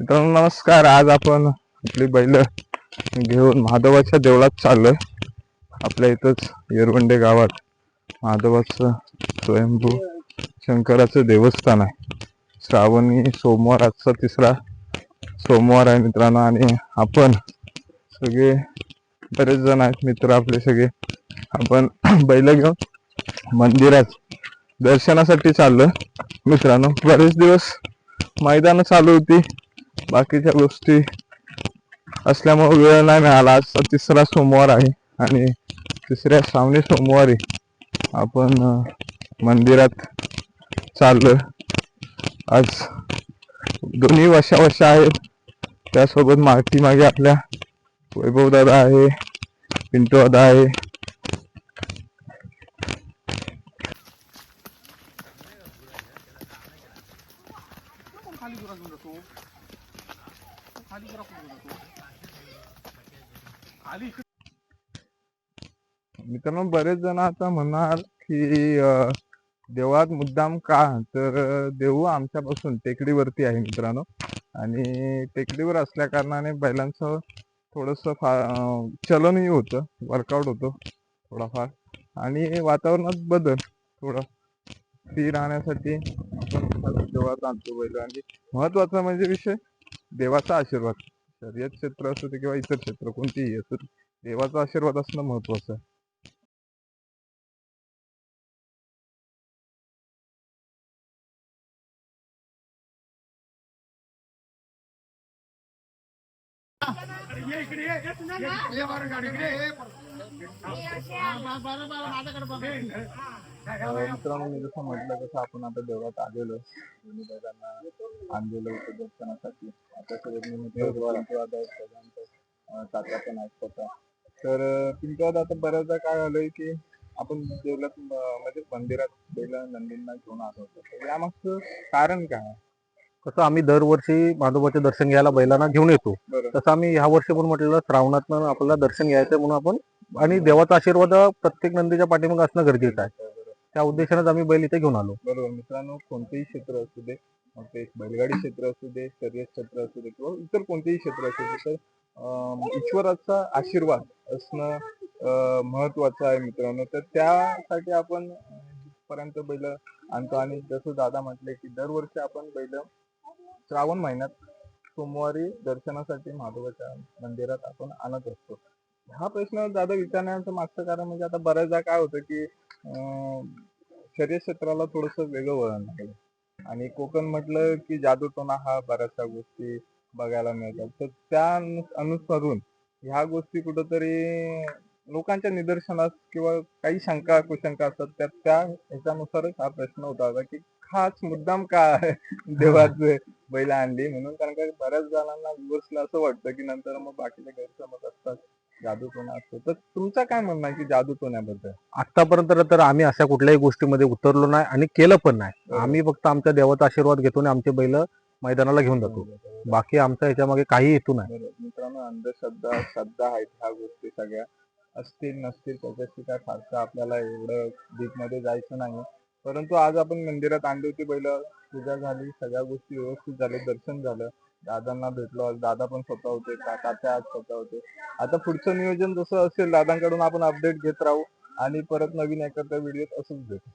मित्रांनो नमस्कार. आज आपण आपली बैल घेऊन महादेवाच्या देवळात चाललोय. आपल्या इथंच येरवंडे गावात महादेवाचं स्वयंभू शंकराचं देवस्थान आहे. श्रावणी सोमवार आजचा तिसरा सोमवार आहे मित्रांनो आणि आपण सगळे बरेच जण आहेत मित्र आपले सगळे. आपण बैल घेऊन मंदिरात दर्शनासाठी चाललोय. मित्रांनो बरेच दिवस मैदानं चालू होती. बाकीच्या गोष्टी असल्यामुळे वेळ नाही मिळाला. आज तिसरा सोमवार आहे आणि तिसऱ्या सामने सोमवारी आपण मंदिरात चाललो आज दोन्ही वशा वशा आहेत. त्यासोबत मागती मागे आपल्या वैभव दादा आहे पिंटूदादा आहे. मित्रांनो बरेच जण आता म्हणणार की देवात देवळात मुद्दाम का? तर देऊ आमच्यापासून टेकडीवरती आहे मित्रांनो. आणि टेकडीवर असल्या कारणाने बैलांचं थोडस चलनही होतं वर्कआउट होतं थोडाफार. आणि वातावरणात बदल थोडं स्थिर राहण्यासाठी आपण देवळात आणतो बैल. आणि महत्त्वाचा म्हणजे विषय देवाचा आशीर्वाद. शर्यत क्षेत्र असू दे किंवा इतर क्षेत्र कोणतीही असू दे, देवाचा आशीर्वाद असणं महत्वाचं आहे. अं, मित्रांनो मी जसं म्हटलं तसं आपण आता देवळात आलेलो आणलेलं होतं दर्शनासाठी. आता सगळे मित्र पिंटवाद आहेत सगळ्यांचं अं, काका पण आहेत स्वतः. तर पिंटवाद आता बऱ्याचदा काय झालंय की आपण देवळात म्हणजे मंदिरात बैल नंदींना घेऊन आलो होतो. तर यामागचं कारण काय? कसं आम्ही दरवर्षी माधोबाचे दर्शन घ्यायला बैलांना घेऊन येतो. तसं आम्ही ह्या वर्षी पण म्हटलेलं श्रावणात आपल्याला दर्शन घ्यायचं म्हणून आपण आणि देवाचा आशीर्वाद प्रत्येक नंदीच्या पाठीमागे असणं गरजेचं आहे. त्या उद्देशानेच आम्ही बैल इथे घेऊन आलो. बरोबर. मित्रांनो कोणतेही क्षेत्र असू दे मग ते बैलगाडी क्षेत्र असू दे शर्यत क्षेत्र असू दे किंवा इतर कोणतेही क्षेत्र असू दे तर अं, ईश्वराचा आशीर्वाद असणं अं, महत्वाचं आहे मित्रांनो. तर त्यासाठी आपण पर्यंत बैल आणतो. आणि जसं दादा म्हटले की दरवर्षी आपण बैल श्रावण महिन्यात सोमवारी दर्शनासाठी महादेवाच्या मंदिरात आपण आणत असतो. हा प्रश्न दादा विचारण्याचं मागचं कारण म्हणजे आता बऱ्याचदा काय होतं की शर्यत क्षेत्राला थोडस वेगळं वळण आहे. आणि कोकण म्हटलं की जादूटोना हा बऱ्याचशा गोष्टी बघायला मिळतात. तर त्या अनु- अनुसरून ह्या गोष्टी कुठंतरी लोकांच्या निदर्शनास किंवा काही शंका कुशंका असतात त्या त्या ह्याच्यानुसारच हा प्रश्न होता होता की खास मुद्दाम का देवाचे बैल आणली? म्हणून कारण का बऱ्याच जणांना विवर्सला असं वाटतं की नंतर मग बाकीचे गैरसमज असतात. जादूटोना असतो? तर तुमचं काय म्हणणं आहे की जादूटोण्याबद्दल आतापर्यंत तर आम्ही अशा कुठल्याही गोष्टीमध्ये उतरलो नाही आणि केलं पण नाही. आम्ही फक्त आमच्या देवाचा आशीर्वाद घेतो आणि आमचे बैल मैदानाला घेऊन जातो. बाकी आमचा याच्यामागे काही हेतू नाही. मित्रांनो अंधश्रद्धा श्रद्धा आहेत ह्या गोष्टी सगळ्या. असतील नसतील त्याच्याशी काय फारसं आपल्याला एवढं डीपमध्ये जायचं नाही. परंतु आज आपण मंदिरात आणली होती बैल पूजा झाली सगळ्या गोष्टी व्यवस्थित झाल्या दर्शन झालं. दादांना भेटलो आज दादा पण स्वतः होते काका आज स्वतः होते. आता पुढचं नियोजन जसं असेल दादांकडून आपण अपडेट घेत राहू आणि परत नवीन एखाद्या व्हिडिओत असंच भेटू.